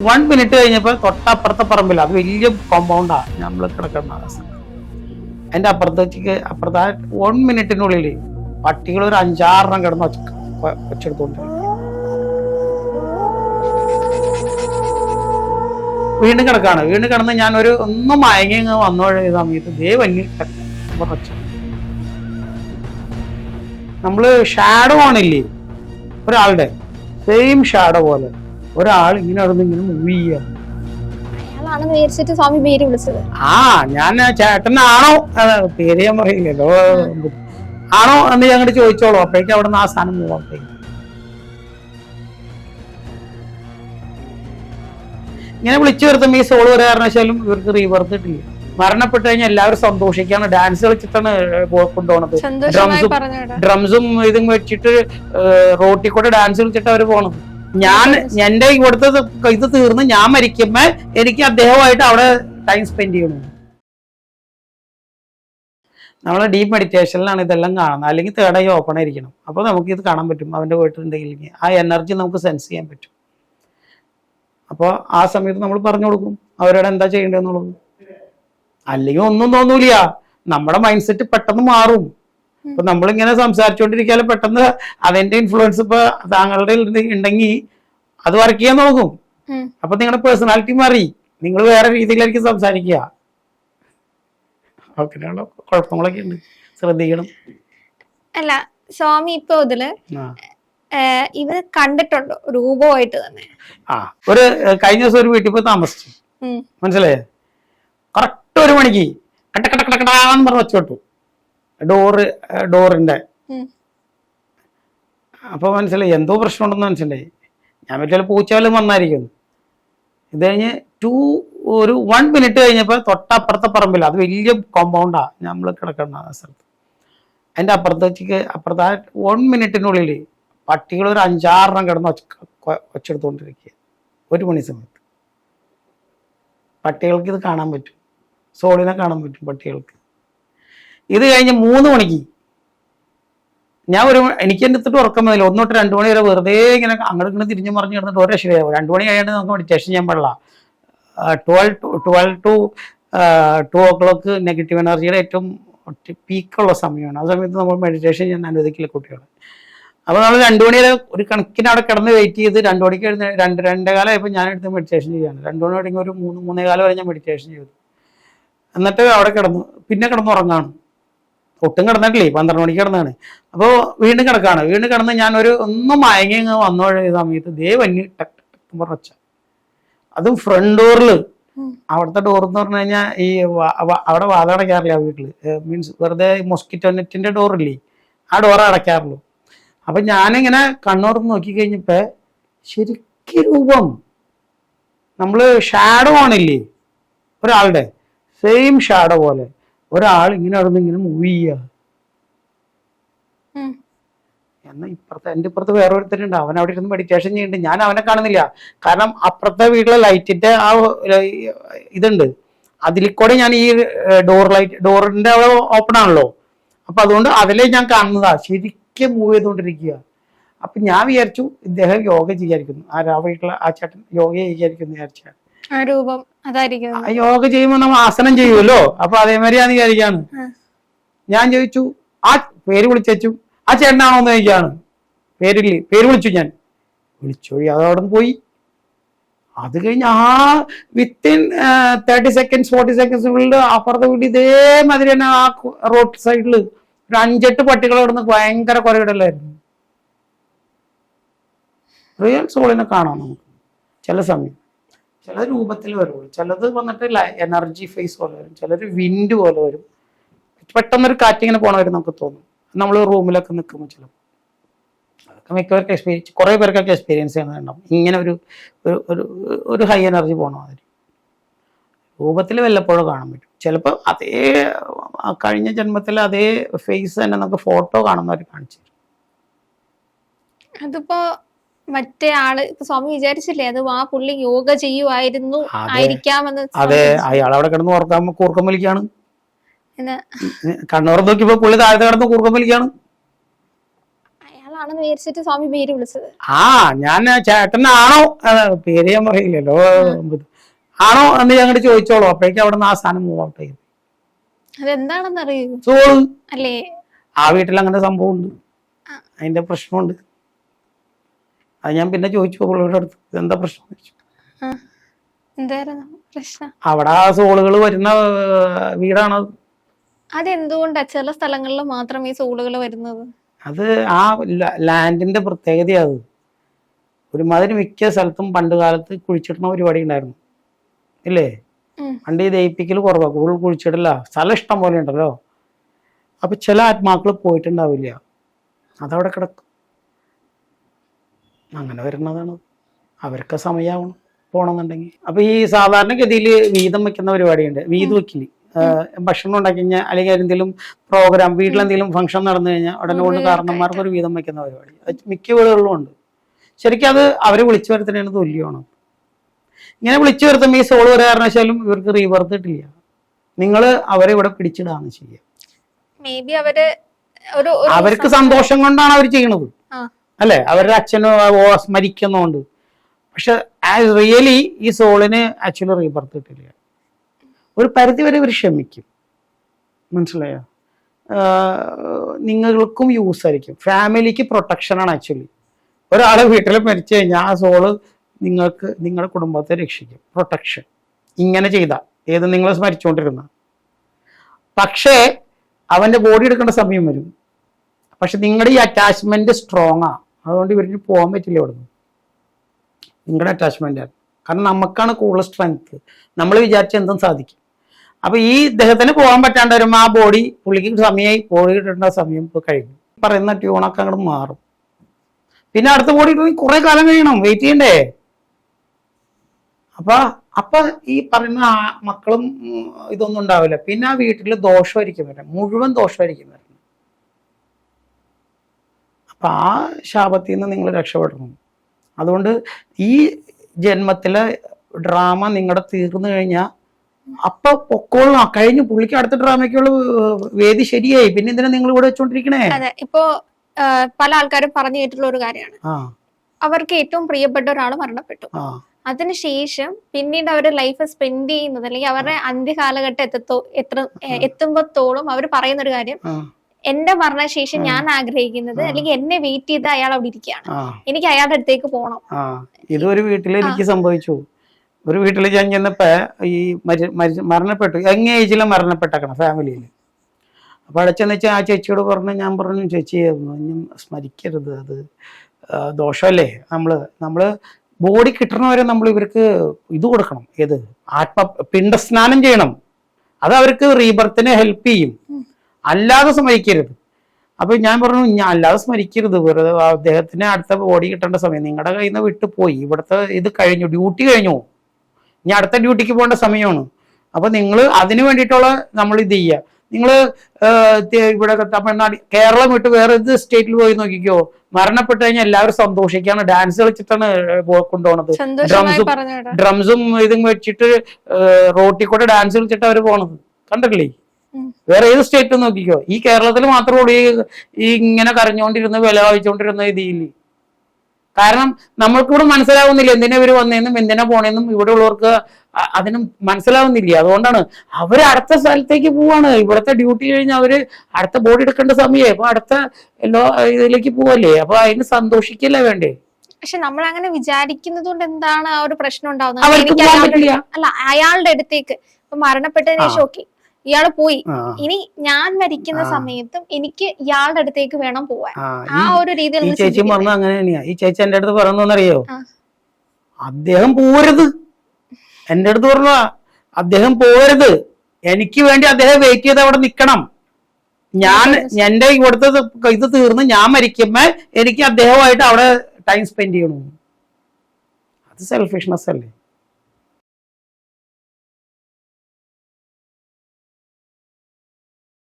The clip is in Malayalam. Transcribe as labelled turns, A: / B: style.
A: വൺ മിനിറ്റ് കഴിഞ്ഞപ്പോൾ തൊട്ടപ്പുറത്തെ പറമ്പിൽ അത് വലിയ കോമ്പൗണ്ടാണ് നമ്മൾ കിടക്കുന്ന അതിന്റെ അപ്പുറത്തേക്ക് അപ്പുറത്തെ വൺ മിനിറ്റിനുള്ളിൽ പട്ടികൾ ഒരു അഞ്ചാറെണ്ണം കിടന്ന് വെച്ചെടുത്തോണ്ട് വീണ് കിടക്കാണ്. വീണ് കിടന്ന് ഞാൻ ഒരു ഒന്നും മയങ്ങി വന്നു സമയത്ത് ദേവന്യ നമ്മൾ ഷാഡോ ആണില്ലേ? ഒരാളുടെ സെയിം ഷാഡോ പോലെ. ഒരാൾ ഇങ്ങനെ ഇങ്ങനെ മൂവ് ചെയ്യുക.
B: അയാളാണെന്ന് വിചാരിച്ചിട്ട് സ്വാമി പേര് വിളിച്ചത്.
A: ആ ഞാൻ ചേട്ടനാണോ? പേര് ഞാൻ പറയില്ലല്ലോ ആണോ എന്ന് ഞാൻ അങ്ങോട്ട് ചോദിച്ചോളൂ. അപ്പോഴേക്കും അവിടെ നിന്ന് ആ സ്ഥാനം മൂവാത്തേക്ക് ഇങ്ങനെ വിളിച്ചു വരുത്തുമ്പോൾ ഈ സോൾ വരെ കാരണവശാലും ഇവർക്ക് റീബർത്ത് കിട്ടില്ല. മരണപ്പെട്ടു കഴിഞ്ഞാൽ എല്ലാവരും സന്തോഷിക്കാണ്. ഡാൻസ് കളിച്ചിട്ടാണ് കൊണ്ടുപോണത്. ഡ്രംസും ഡ്രംസും ഇതും വെച്ചിട്ട് റോട്ടിൽ കൂടെ ഡാൻസ് കളിച്ചിട്ട് അവർ പോണത്. ഞാൻ എന്റെ ഇവിടുത്തെ ഇത് തീർന്ന് ഞാൻ മരിക്കുമ്പോ എനിക്ക് അദ്ദേഹമായിട്ട് അവിടെ ടൈം സ്പെൻഡ് ചെയ്യണം? നമ്മളെ ഡീപ് മെഡിറ്റേഷനിലാണ് ഇതെല്ലാം കാണുന്നത്. അല്ലെങ്കിൽ ഐ ഓപ്പൺ ആയിരിക്കണം. അപ്പോൾ നമുക്ക് ഇത് കാണാൻ പറ്റും. അവന്റെ വീട്ടിലുണ്ടെങ്കിൽ ആ എനർജി നമുക്ക് സെൻസ് ചെയ്യാൻ പറ്റും. അപ്പോൾ ആ സമയത്ത് നമ്മൾ പറഞ്ഞു കൊടുക്കും. അവരോട് എന്താ ചെയ്യേണ്ടതെന്നുള്ളത്? അല്ലെങ്കിൽ ഒന്നും തോന്നൂല നമ്മുടെ മൈൻഡ് സെറ്റ് പെട്ടെന്ന് മാറും. ഇപ്പൊ നമ്മളിങ്ങനെ സംസാരിച്ചുകൊണ്ടിരിക്കാലും പെട്ടെന്ന് അതിന്റെ ഇൻഫ്ലുവൻസ് ഇപ്പൊ താങ്കളുടെ ഉണ്ടെങ്കിൽ അത് വർക്ക് ചെയ്യാൻ നോക്കും. അപ്പൊ നിങ്ങളുടെ പേഴ്സണാലിറ്റി മാറി. നിങ്ങൾ വേറെ രീതിയിലായിരിക്കും സംസാരിക്കുക. അങ്ങനെയുള്ള കുഴപ്പങ്ങളൊക്കെ ഉണ്ട് ശ്രദ്ധിക്കണം.
B: അല്ല സ്വാമി ഇപ്പൊ ഇതിൽ. ഇവർ കണ്ടിട്ടുണ്ടോ രൂപമായിട്ട് തന്നെ.
A: ആ ഒരു കഴിഞ്ഞ ദിവസം ഒരു വീട്ടിൽ പോയി താമസിച്ചു. മനസ്സിലായേ? കറക്റ്റ് ഒരു മണിക്ക് കട്ട കട്ട കട്ട കടാന്ന് പറഞ്ഞ് വെച്ചോട്ടു ഡോറ് ഡോറിന്റെ
B: അപ്പോൾ
A: അപ്പൊ മനസ്സിലായി എന്തോ പ്രശ്നമുണ്ടെന്ന് മനസ്സിലായി. ഞാൻ പറ്റിയാൽ പൂച്ചാലും വന്നായിരിക്കും. ഇത് കഴിഞ്ഞ് ടു ഒരു വൺ മിനിറ്റ് കഴിഞ്ഞപ്പോൾ തൊട്ടപ്പുറത്തെ പറമ്പില്ല അത് വലിയ കോമ്പൗണ്ടാ നമ്മൾ കിടക്കുന്ന ആ സ്ഥലത്ത്. അതിന്റെ അപ്പുറത്തേക്ക് അപ്പുറത്ത് ആ വൺ മിനിറ്റിനുള്ളിൽ പട്ടികൾ ഒരു അഞ്ചാറെണ്ണം കിടന്ന് ഒച്ച ഒച്ചെടുത്തുകൊണ്ടിരിക്കുക ഒരു മണി സമയത്ത്. പട്ടികൾക്ക് ഇത് കാണാൻ പറ്റും. സോളിനെ കാണാൻ പറ്റും പട്ടികൾക്ക്. ഇത് കഴിഞ്ഞ് മൂന്ന് മണിക്ക്. ഞാൻ ഒരു എനിക്ക് എന്റെ അടുത്തിട്ട് ഉറക്കം വന്നില്ല. ഒന്ന് തൊട്ട് രണ്ട് മണി വരെ വെറുതെ ഇങ്ങനെ അങ്ങോട്ട് ഇങ്ങനെ തിരിഞ്ഞു മറിഞ്ഞ് കിടന്നിട്ട് ഒരു രക്ഷയാവും രണ്ട് മണി കഴിയാണ്ട് നമുക്ക് മെഡിറ്റേഷൻ ചെയ്യാൻ പാടില്ല. Twelve to twelve to two o'clock negative എനർജിയുടെ ഏറ്റവും പീക്കുള്ള സമയമാണ്. ആ സമയത്ത് നമ്മൾ മെഡിറ്റേഷൻ ചെയ്യാൻ അനുവദിക്കില്ല കുട്ടികളെ. അപ്പോൾ നമ്മൾ രണ്ടു മണി വരെ ഒരു കണക്കിന് അവിടെ കിടന്ന് വെയിറ്റ് ചെയ്ത് രണ്ടു മണിക്ക് രണ്ട് രണ്ടേ കാലമായപ്പോൾ ഞാൻ എടുത്ത് മെഡിറ്റേഷൻ ചെയ്യാണ് രണ്ടു മണി തുടങ്ങി ഒരു മൂന്ന് മൂന്നേ കാലം വരെ ഞാൻ മെഡിറ്റേഷൻ ചെയ്തു. എന്നിട്ട് അവിടെ കിടന്നു പിന്നെ കിടന്ന് ഉറങ്ങാണ്. ഒട്ടും കിടന്നിട്ടില്ലേ? പന്ത്രണ്ട് മണിക്ക് കിടന്നാണ്. അപ്പോൾ വീണ്ടും കിടക്കാണ്. വീണ്ടും കിടന്ന് ഞാൻ ഒരു ഒന്നും മയങ്ങി അങ്ങ് വന്നു സമയത്ത് ദേ വന്നി ടക് ടക് പറഞ്ഞ അതും ഫ്രണ്ട് ഡോറിൽ. അവിടുത്തെ ഡോർ എന്ന് പറഞ്ഞു കഴിഞ്ഞാൽ ഈ അവിടെ വാതിൽ അടയ്ക്കാറില്ല വീട്ടിൽ മീൻസ് വെറുതെ മൊസ്കിറ്റോ നെറ്റിന്റെ ഡോറില്ലേ ആ ഡോർ അടയ്ക്കാറുള്ളൂ. അപ്പൊ ഞാനിങ്ങനെ കണ്ണോർന്ന് നോക്കി കഴിഞ്ഞപ്പോ ശരിക്കും രൂപം. നമ്മൾ ഷാഡോ ആണില്ലേ? ഒരാളുടെ. സെയിം ഷാഡോ പോലെ. ഒരാൾ ഇങ്ങനെ നടന്നിങ്ങനെ മൂവ് ചെയ്യുക. എന്നാ ഇപ്പുറത്തെ എന്റെ ഇപ്പുറത്ത് വേറെ ഒരുത്തരുണ്ട് അവൻ അവിടെ ഇരുന്ന് മെഡിറ്റേഷൻ ചെയ്യുന്നുണ്ട്. ഞാൻ അവനെ കാണുന്നില്ല. കാരണം അപ്പുറത്തെ വീട്ടിലെ ലൈറ്റിന്റെ ആ ഇതുണ്ട്. അതിൽ കൂടെ ഞാൻ ഈ ഡോർ ലൈറ്റ് ഡോറിന്റെ അവിടെ ഓപ്പൺ ആണല്ലോ. അപ്പൊ അതുകൊണ്ട് അതിലെ ഞാൻ കാണുന്നതാ. ശരിക്കും മൂവ് ചെയ്തുകൊണ്ടിരിക്കുക. അപ്പൊ ഞാൻ വിചാരിച്ചു ഇദ്ദേഹം യോഗ ചെയ്യാതിരിക്കുന്നു. ആ വീട്ടിലെ ആ ചേട്ടൻ യോഗ ചെയ്യാതിരിക്കുന്നു വിചാരിച്ച.
B: ആ രൂപം അതായിരിക്കും.
A: യോഗ ചെയ്യുമ്പോൾ നമ്മൾ ആസനം ചെയ്യുമല്ലോ അപ്പൊ അതേമാതിരി ഞാൻ വിചാരിക്കാണ് ഞാൻ ചോദിച്ചു ആ പേര് വിളിച്ചു ആ ചേട്ടനാണോ എന്ന് ചോദിക്കാണ് പേരില്ലേ പേര് വിളിച്ചു ഞാൻ. വിളിച്ചു അതവിടെ പോയി. അത് കഴിഞ്ഞ് ആ വിത്തിൻ തേർട്ടി സെക്കൻഡ്സ് ഫോർട്ടി സെക്കൻഡ്സിനുള്ളിൽ അപ്പുറത്തെ വീട്ടിൽ ഇതേമാതിരി തന്നെ ആ റോഡ് സൈഡിൽ ഒരു അഞ്ചെട്ട് പട്ടികൾ കിടന്ന് ഭയങ്കര കുറയിടലായിരുന്നു റിയൽ സോളിനെ കാണാം നമുക്ക്. ചില സമയം. ചില രൂപത്തിൽ വരുള്ളൂ. ചിലത് വന്നിട്ട് എനർജി ഫേസ് പോലെ വരും. ചിലർ വിൻഡ് പോലെ വരും. പെട്ടെന്നൊരു കാറ്റിങ്ങനെ പോണവർ നമുക്ക് തോന്നും. നമ്മൾ റൂമിലൊക്കെ നിൽക്കുമ്പോൾ ചിലപ്പോൾ മിക്കവർക്ക് എക്സ്പീരിയൻസ് കുറേ പേർക്കൊക്കെ എക്സ്പീരിയൻസ് ചെയ്യുന്നുണ്ടാവും. ഇങ്ങനെ ഒരു ഒരു- ഒരു ഹൈ എനർജി പോണ മാതിരി. രൂപത്തിൽ വല്ലപ്പോഴും കാണാൻ പറ്റും. ചിലപ്പോൾ അതേ കഴിഞ്ഞ ജന്മത്തിൽ അതേ ഫേസ് തന്നെ നമുക്ക് ഫോട്ടോ കാണുന്നവർ കാണിച്ചു തരും.
B: അതിപ്പോ മറ്റേ ആൾ സ്വാമി വിചാരിച്ചില്ലേ അത് ആ പുള്ളി യോഗ ചെയ്യുമായിരുന്നു ആയിരിക്കാമെന്ന്
A: അതെ അയാൾ അവിടെ കിടന്ന് ഓർക്കാൻ കൂർക്കം വലിക്കാണ് കണ്ണൂർ നോക്കിയപ്പോ പുള്ളി താഴത്തെ കിടന്ന് കൂർക്കം വലിക്കാണ്
B: വിചാരിച്ചിട്ട് സ്വാമി പേര് വിളിച്ചത്.
A: ആ ഞാൻ ചേട്ടനാണോ? പേര് ഞാൻ പറയില്ലല്ലോ. ആണോ എന്ന് ഞങ്ങോട്ട് ചോദിച്ചോളൂ. അപ്പോഴേക്കും അവിടെ നിന്ന് ആ സാധനം മൂവ് ഔട്ട്
B: അല്ലേ?
A: ആ വീട്ടിൽ അങ്ങനെ സംഭവം ഉണ്ട് അതിന്റെ പ്രശ്നമുണ്ട്. അത് ഞാൻ പിന്നെ ചോദിച്ചു പുള്ളിയുടെ അടുത്ത് എന്താ പ്രശ്നം? ചോദിച്ചു.
B: എന്തായിരുന്നു പ്രശ്നം?
A: അവിടെ ആ സോളുകൾ വരുന്ന വീടാണ് വീടാണത്
B: അതെന്തുകൊണ്ടാ? ചില സ്ഥലങ്ങളിൽ മാത്രം ഈ സോളുകൾ വരുന്നത്?
A: അത് ആ ലാൻഡിന്റെ പ്രത്യേകതയാണ് അത്. ഒരുമാതിരി മിക്ക സ്ഥലത്തും പണ്ട് കാലത്ത് കുഴിച്ചിടുന്ന പരിപാടി ഉണ്ടായിരുന്നു. ഇല്ലേ. പണ്ട് ഈ ദയിപ്പിക്കൽ കുറവാ. കൂടുതൽ കുഴിച്ചിടില്ല സ്ഥലം ഇഷ്ടം പോലെ ഉണ്ടല്ലോ. അപ്പൊ ചില ആത്മാക്കൾ പോയിട്ടുണ്ടാവില്ല. അതവിടെ കിടക്കും. അങ്ങനെ വരുന്നതാണ്. അവർക്ക് സമയമാവണം പോണമെന്നുണ്ടെങ്കിൽ അപ്പൊ ഈ സാധാരണഗതിയിൽ വീതം വെക്കുന്ന പരിപാടിയുണ്ട്. വീത് വെക്കിൽ ഭക്ഷണം ഉണ്ടാക്കി കഴിഞ്ഞാൽ അല്ലെങ്കിൽ എന്തെങ്കിലും പ്രോഗ്രാം വീട്ടിലെന്തെങ്കിലും ഫംഗ്ഷൻ നടന്നു കഴിഞ്ഞാൽ ഉടനെ കൊണ്ട് കാരണന്മാർക്ക് ഒരു വീതം വെക്കുന്ന പരിപാടി. അത് മിക്ക വീടുകളിലും ഉണ്ട്. ശരിക്കും അത് അവരെ വിളിച്ചു വരുത്തുന്നതിന് തുല്യമാണ്. ഇങ്ങനെ വിളിച്ചു വരുത്തുമ്പോൾ ഈ സോൾ വരെ കാരണവശാലും ഇവർക്ക് റീവർത്ത് ഇട്ടില്ല നിങ്ങൾ അവരെ ഇവിടെ പിടിച്ചിടാണ് ചെയ്യുക. അവർക്ക് സന്തോഷം കൊണ്ടാണ് അവർ ചെയ്യണത്. അല്ലെ? അവരുടെ അച്ഛനോ സ്മരിക്കുന്നോണ്ട് ആസ് റിയലി ഈ സോളിന് ആക്ച്വലി റീബർത്ത് കിട്ടില്ല. ഒരു പരിധി വരെ ഇവർ ക്ഷമിക്കും. മനസ്സിലായോ? നിങ്ങൾക്കും യൂസ് ആയിരിക്കും. ഫാമിലിക്ക് പ്രൊട്ടക്ഷനാണ് ആക്ച്വലി. ഒരാളെ വീട്ടിൽ മരിച്ചു കഴിഞ്ഞാൽ ആ സോൾ നിങ്ങൾക്ക് നിങ്ങളുടെ കുടുംബത്തെ രക്ഷിക്കും. പ്രൊട്ടക്ഷൻ. ഇങ്ങനെ ചെയ്ത. ഏത് നിങ്ങൾ സ്മരിച്ചുകൊണ്ടിരുന്ന പക്ഷേ അവന്റെ ബോഡി എടുക്കേണ്ട സമയം വരും. പക്ഷെ നിങ്ങളുടെ ഈ അറ്റാച്ച്മെന്റ് സ്ട്രോങ് ആ. അതുകൊണ്ട് ഇവർക്ക് പോകാൻ പറ്റില്ല ഇവിടുന്ന്. നിങ്ങളുടെ ആണ്. കാരണം നമുക്കാണ് കൂടുതൽ സ്ട്രെങ്ത് നമ്മൾ വിചാരിച്ച എന്തും സാധിക്കും. അപ്പൊ ഈ ഇദ്ദേഹത്തിന് പോകാൻ പറ്റാണ്ട് വരുമ്പോൾ ആ ബോഡി പുള്ളിക്ക് സമയമായി ബോഡി കിട്ടേണ്ട സമയം ഇപ്പൊ കഴിഞ്ഞു. പറയുന്ന ട്യൂണൊക്കെ അങ്ങോട്ട് മാറും. പിന്നെ അടുത്ത ബോഡി കുറെ കാലം കഴിയണം. വെയിറ്റ് ചെയ്യണ്ടേ? അപ്പൊ അപ്പൊ ഈ പറയുന്ന മക്കളും ഇതൊന്നും ഉണ്ടാവില്ല. പിന്നെ ആ വീട്ടിൽ ദോഷമായിരിക്കും വരാം മുഴുവൻ ദോഷമായിരിക്കും വരുന്നത് അപ്പൊ ആ ശാപത്തിൽ നിന്ന് നിങ്ങൾ രക്ഷപ്പെടണം. അതുകൊണ്ട് ഈ ജന്മത്തിലെ ഡ്രാമ നിങ്ങളുടെ തീർന്നു കഴിഞ്ഞാൽ അപ്പൊ പൊക്കോളാം കഴിഞ്ഞു പുള്ളിക്ക് അടുത്ത ഡ്രാമയ്ക്കുള്ള വേദി ശരിയായി. പിന്നെ എന്തിനാ നിങ്ങൾ ഇവിടെ വെച്ചോണ്ടിരിക്കണേ?
B: അതെ. ഇപ്പോ പല ആൾക്കാരും പറഞ്ഞു കേട്ടിട്ടുള്ള ഒരു കാര്യമാണ്. അവർക്ക് ഏറ്റവും പ്രിയപ്പെട്ട ഒരാൾ മരണപ്പെട്ടു. അതിനുശേഷം പിന്നീട് അവരുടെ ലൈഫ് സ്പെൻഡ് ചെയ്യുന്നത് അല്ലെങ്കിൽ അവരുടെ അന്ത്യകാലഘട്ടം എത്തത്തോ എത്ര എത്തുമ്പത്തോളം അവർ പറയുന്ന ഒരു കാര്യം എന്റെ മരണശേഷം ഞാൻ ആഗ്രഹിക്കുന്നത് അല്ലെങ്കിൽ എന്നെ വെയിറ്റ് ചെയ്ത് അയാൾ അവിടെ ഇരിക്കുകയാണ്. എനിക്ക് അയാളുടെ അടുത്തേക്ക് പോകണം.
A: ഇതൊരു വീട്ടിൽ എനിക്ക് സംഭവിച്ചു. ഒരു വീട്ടിൽ ഞാൻ ചെന്നപ്പോ ഈ മരി- മരി- മരണപ്പെട്ടു. യങ് ഏജിൽ മരണപ്പെട്ടേക്കണം ഫാമിലിയിൽ അപ്പൊ അവിടെ ചെന്ന് വെച്ചാൽ ആ ചേച്ചിയോട് പറഞ്ഞു ഞാൻ പറഞ്ഞു ചേച്ചി ഒന്നും സ്മരിക്കരുത്. അത് ദോഷമല്ലേ? നമ്മൾ നമ്മൾ ബോഡി കിട്ടണവരെ നമ്മൾ ഇവർക്ക് ഇത് കൊടുക്കണം. ഏത്? ആത്മ പിണ്ടസ്നാനം ചെയ്യണം. അത് അവർക്ക് റീബർത്തിനെ ഹെൽപ്പ് ചെയ്യും. അല്ലാതെ സ്മരിക്കരുത് അപ്പൊ ഞാൻ പറഞ്ഞു ഞാൻ അല്ലാതെ സ്മരിക്കരുത് വെറുതെ അദ്ദേഹത്തിന് അടുത്ത ബോഡി കിട്ടേണ്ട സമയം നിങ്ങളുടെ കയ്യിൽ നിന്ന് വിട്ടു പോയി. ഇവിടുത്തെ ഇത് കഴിഞ്ഞു ഡ്യൂട്ടി കഴിഞ്ഞു. ഇനി അടുത്ത ഡ്യൂട്ടിക്ക് പോകേണ്ട സമയമാണ്. അപ്പൊ നിങ്ങൾ അതിന് വേണ്ടിയിട്ടുള്ള നമ്മൾ ഇത് ചെയ്യുക നിങ്ങൾ ഇവിടെ തമിഴ്നാട് കേരളം വിട്ട് വേറെ ഏത് സ്റ്റേറ്റിൽ പോയി നോക്കിക്കോ. മരണപ്പെട്ട് കഴിഞ്ഞാൽ എല്ലാവരും സന്തോഷിക്കാണ്. ഡാൻസ് കളിച്ചിട്ടാണ് കൊണ്ടുപോണത്. ഡ്രംസും ഡ്രംസും ഇതും വെച്ചിട്ട് റോട്ടിൽ കൂടെ ഡാൻസ് കളിച്ചിട്ട് അവർ പോണത്. കണ്ടിട്ടില്ലേ. വേറെ ഏത് സ്റ്റേറ്റ് നോക്കിക്കോ. ഈ കേരളത്തിൽ മാത്രമേ ഉള്ളൂ. ഈ- ഇങ്ങനെ കരഞ്ഞുകൊണ്ടിരുന്ന വില വായിച്ചുകൊണ്ടിരുന്ന ഇതിൽ കാരണം നമ്മൾക്കിവിടെ മനസ്സിലാവുന്നില്ല എന്തിനാ ഇവർ വന്നതെന്നും എന്തിനാ പോണേന്നും. ഇവിടെ ഉള്ളവർക്ക് അതിന് മനസ്സിലാവുന്നില്ല. അതുകൊണ്ടാണ് അവർ അടുത്ത സ്ഥലത്തേക്ക് പോവാണ്. ഇവിടുത്തെ ഡ്യൂട്ടി കഴിഞ്ഞ് അവർ അടുത്ത ബോഡി എടുക്കേണ്ട സമയേ. അപ്പൊ അടുത്ത എല്ലാ ഇതിലേക്ക് പോവല്ലേ? അപ്പൊ അതിന് സന്തോഷിക്കല്ലേ വേണ്ടേ?
B: പക്ഷെ നമ്മൾ അങ്ങനെ വിചാരിക്കുന്നത് കൊണ്ട് എന്താണ് ആ ഒരു പ്രശ്നം ഉണ്ടാവുന്നത്? അല്ല അയാളുടെ അടുത്തേക്ക്. ഇപ്പൊ മരണപ്പെട്ടതിന് ശേഷം ഓക്കെ ഇയാൾ പോയി. ഇനി ഞാൻ മരിക്കുന്ന സമയത്തും എനിക്ക് ഇയാളുടെ അടുത്തേക്ക് വേണം പോവാൻ.
A: ആ,
B: ഒരു രീതിയിൽ
A: ഈ ചേച്ചി. പറഞ്ഞ അങ്ങനെ തന്നെയാ. ഈ ചേച്ചി എന്റെ അടുത്ത് പറയുന്നറിയോ
B: ആ.
A: അദ്ദേഹം പോരുത്. എന്റെ അടുത്ത് പറഞ്ഞ അദ്ദേഹം പോരുത്. എനിക്ക് വേണ്ടി അദ്ദേഹം വെയിറ്റ് ചെയ്ത് അവിടെ നിക്കണം. ഞാൻ എന്റെ ഇവിടുത്തെ ഇത് തീർന്ന് ഞാൻ മരിക്കുമ്പോ എനിക്ക് അദ്ദേഹമായിട്ട് അവിടെ ടൈം സ്പെൻഡ് ചെയ്യണു? അത് സെൽഫിഷ്നെസ് അല്ലേ?